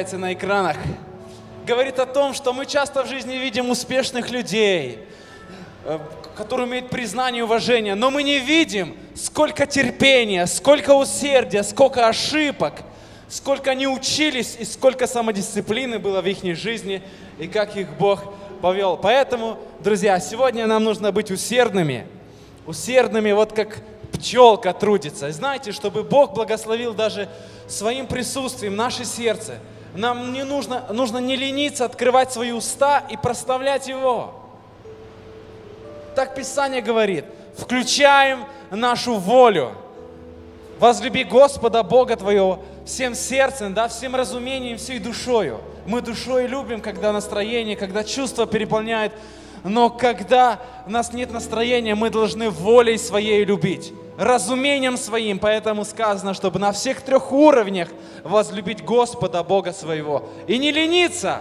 появляется на экранах, говорит о том, что мы часто в жизни видим успешных людей, э, которые имеют признание и уважение, но мы не видим, сколько терпения, сколько усердия, сколько ошибок, сколько они учились и сколько самодисциплины было в их жизни и как их Бог повел. Поэтому, друзья, сегодня нам нужно быть усердными, усердными, вот как пчелка трудится. Знаете, чтобы Бог благословил даже своим присутствием наше сердце. Нам не нужно, нужно не лениться, открывать свои уста и прославлять Его. Так Писание говорит, включаем нашу волю. Возлюби Господа Бога твоего всем сердцем, да, всем разумением, всей душою. Мы душой любим, когда настроение, когда чувства переполняют. Но когда у нас нет настроения, мы должны волей своей любить, разумением своим. Поэтому сказано, чтобы на всех трех уровнях возлюбить Господа Бога своего. И не лениться,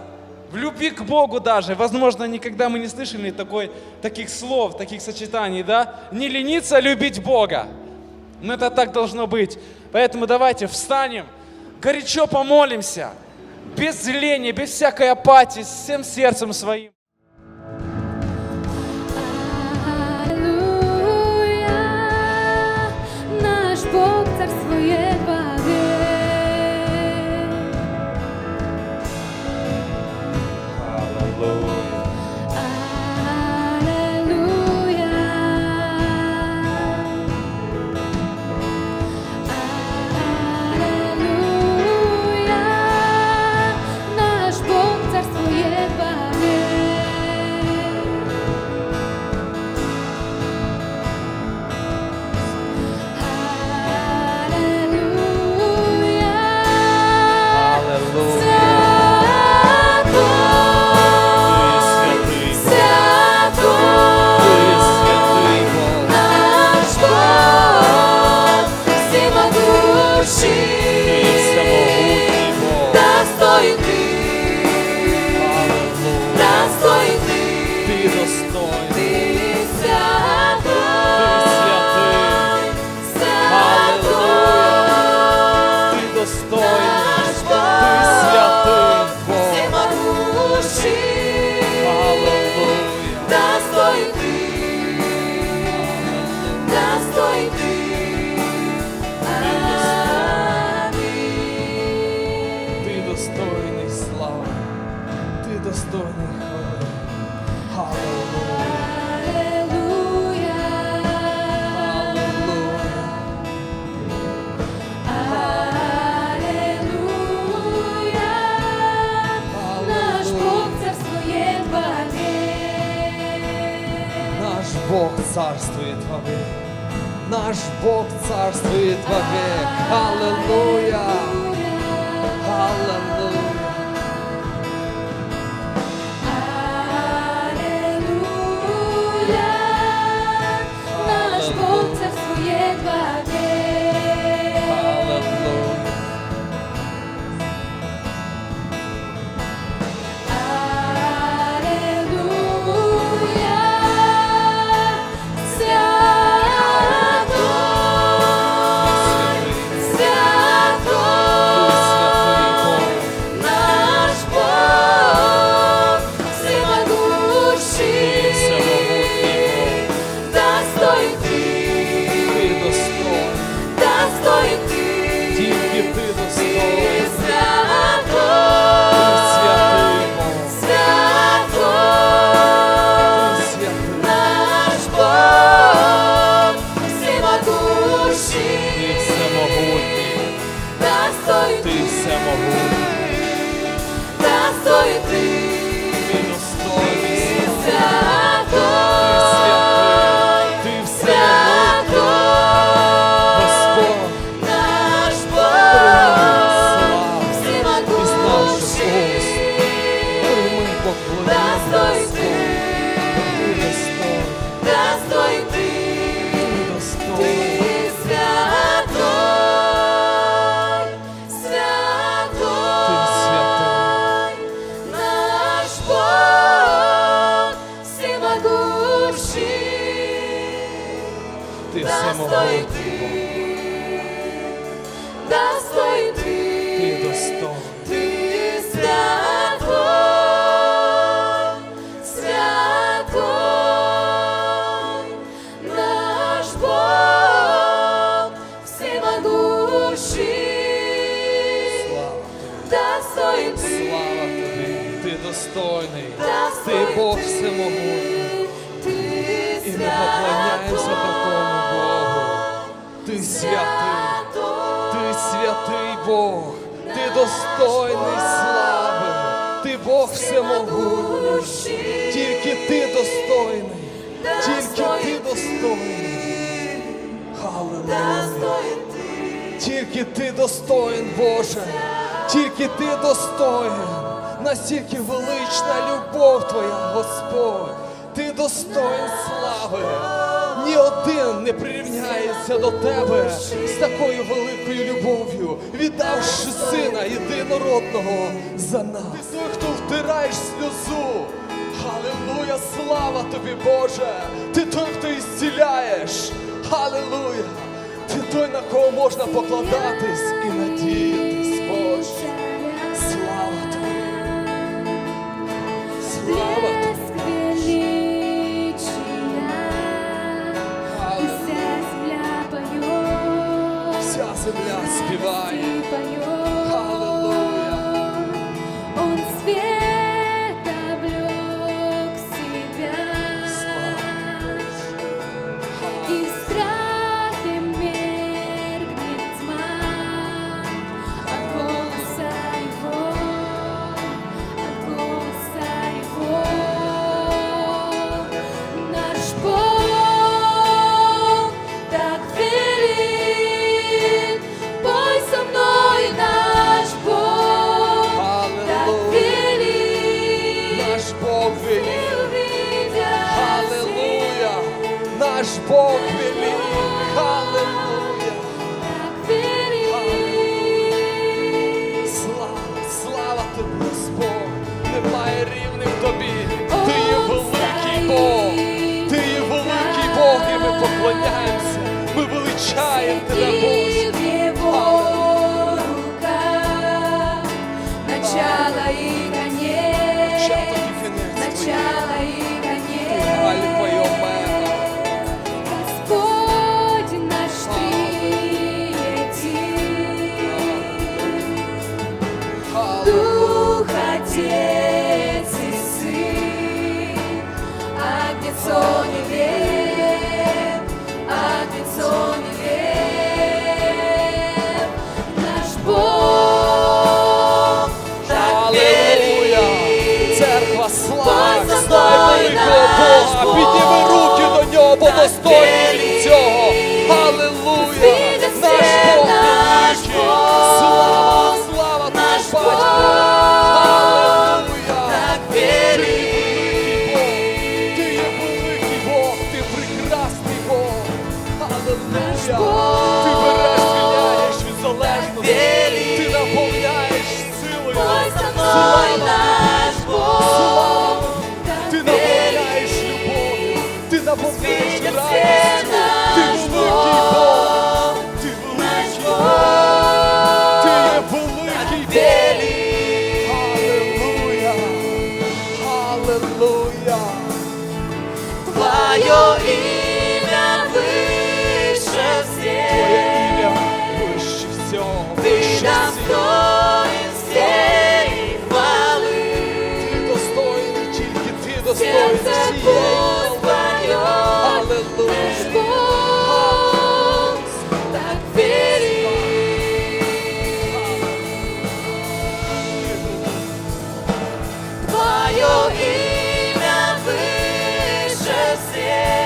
в любви к Богу даже. Возможно, никогда мы не слышали такой, таких слов, таких сочетаний, да? Не лениться, любить Бога. Но это так должно быть. Поэтому давайте встанем, горячо помолимся, без лени, без всякой апатии, всем сердцем своим. see. ты достойный хвалы. Аллилуйя. Аллилуйя. Аллилуйя. Наш Бог царствует вовек. Наш Бог царствует вовек. Наш Бог царствует вовек. Аллилуйя. Аллилуйя. Аллилуйя, знайти, ты. Знайти, ты. Свято, свято, наш Бог, всемогущий, достойний ти, слава тобі, ти достойний, ти Бог всемогутній. І ми поклоняємося. Святий, ти святий Бог, ти достойний слави, ти Бог всемогутній, тільки ти достойний, тільки ти достойний. Халилуя. Тільки ти достоїн, Боже, тільки ти достоїн, настільки велична любов Твоя, Господь, ти достоїн слави. Ні один не прирівняється до тебе з такою великою любов'ю, віддавши сина єдинородного за нас. Ти той, хто втираєш сльозу. Аллилуйя, слава тобі, Боже! Ти той, хто ісціляєш. Аллилуйя! Ти той, на кого можна покладатись і надіятись, Боже. Слава тобі! Слава тобі! земля співає. поклоняємося, ми величаємо тебе. você.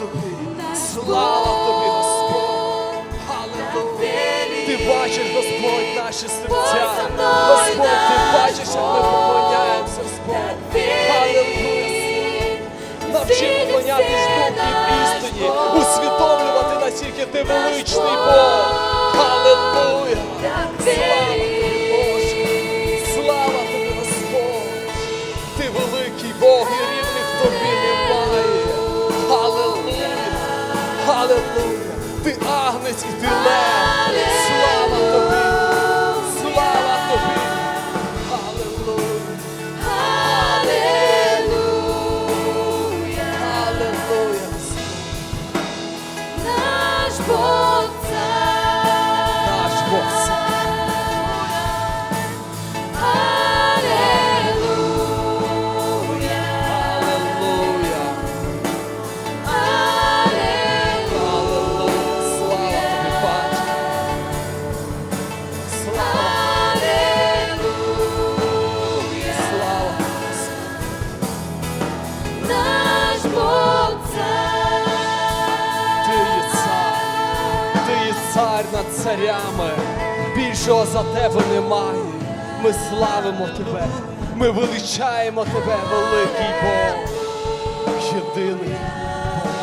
тобі, слава тобі, Господь, Аллилуйя. Ти бачиш, Господь, наші серця. Господь, ти бачиш, як ми поклоняємося, Господь. Аллилуйя. Навчи поклонятись духі істині, усвідомлювати, наскільки ти величний Бог. Аллилуйя. Слава. За тебе немає. Ми славимо тебе. Ми величаємо тебе, великий Бог. Єдиний Бог,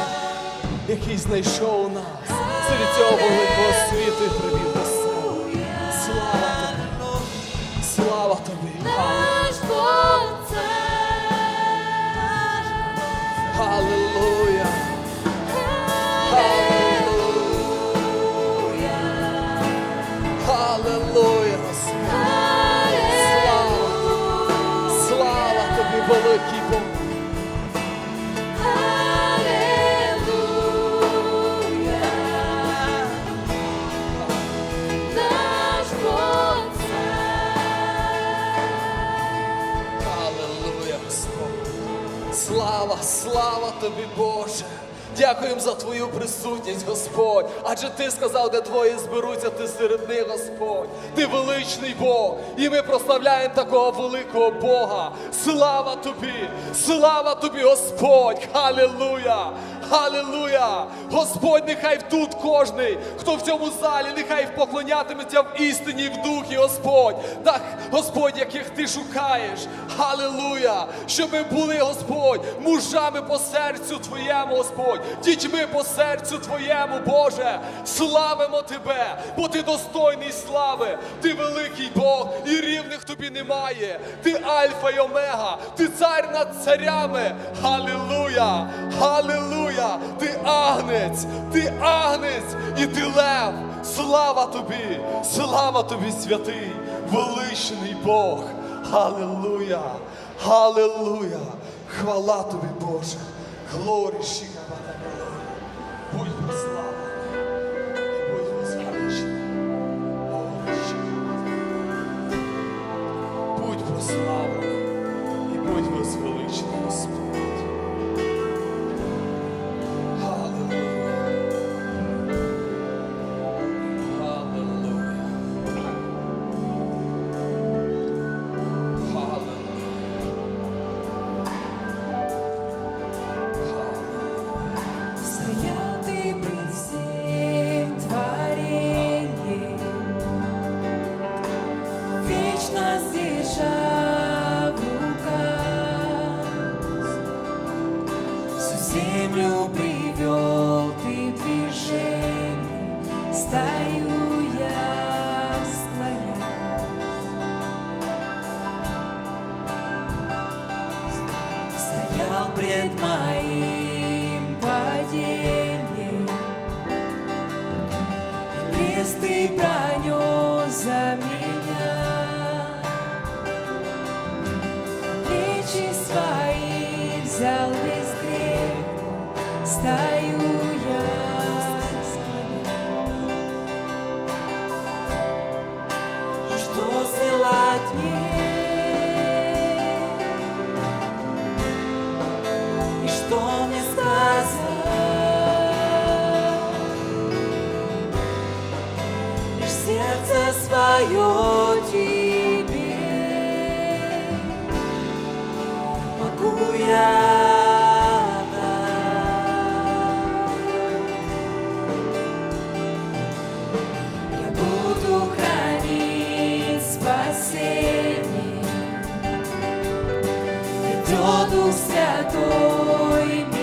який знайшов нас серед цього великого світу і привів Слава, слава тобі, Боже. Дякуємо за твою присутність, Господь. Адже ти сказав, де твої зберуться, ти серед них, Господь. Ти величний Бог. І ми прославляємо такого великого Бога. Слава тобі! Слава тобі, Господь! Халилуя! Халилуя! Господь, нехай тут кожний, хто в цьому залі, нехай поклонятиметься в істині і в духі, Господь. Так, Господь, яких ти шукаєш. Халилуя! Щоб ми були, Господь, мужами по серцю Твоєму, Господь, дітьми по серцю Твоєму, Боже. Славимо Тебе, бо Ти достойний слави, Ти великий Бог, і рівних тобі немає. Ти Альфа й Омега, ти цар над царями. Халилуя! Халилуя! Ти агнець, ти агнець і ти лев. Слава тобі! Слава тобі, святий, величний Бог! Халилуя! Халилуя! Хвала тобі, Боже! Глорі Будь прославлений будь возвеличений. Будь прославлений землю привел ты движение, Стою Дух Святой